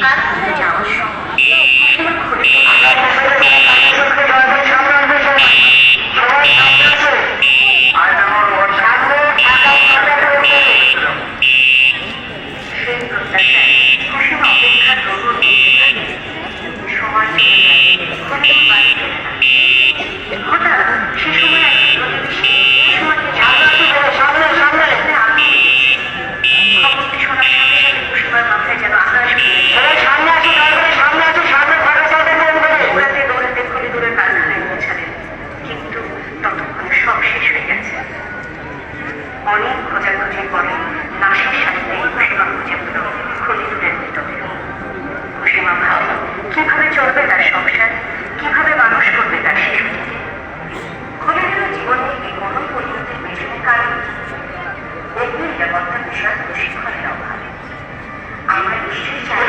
孩子太小了需 ভাষার প্রশিক্ষণের আমরা নিশ্চয়ই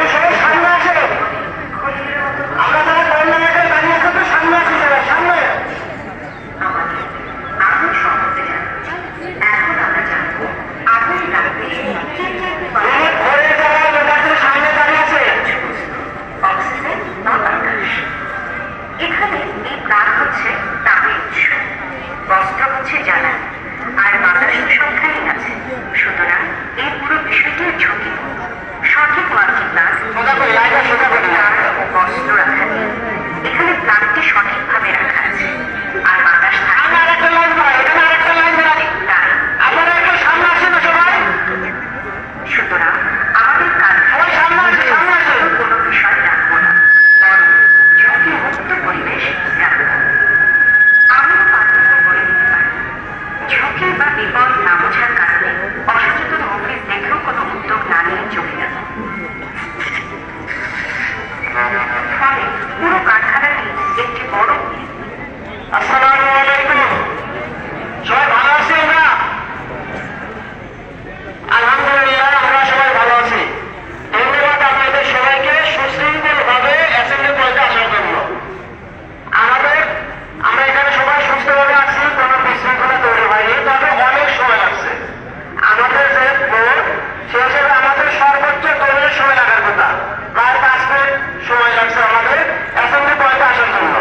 আমাদের সর্বোচ্চ দৈনিক সময় লাগার কথা। প্রায় পাঁচ মিনিট সময় লাগছে আমাদের। অ্যাসেম্বলি পয়েন্টে আসার জন্য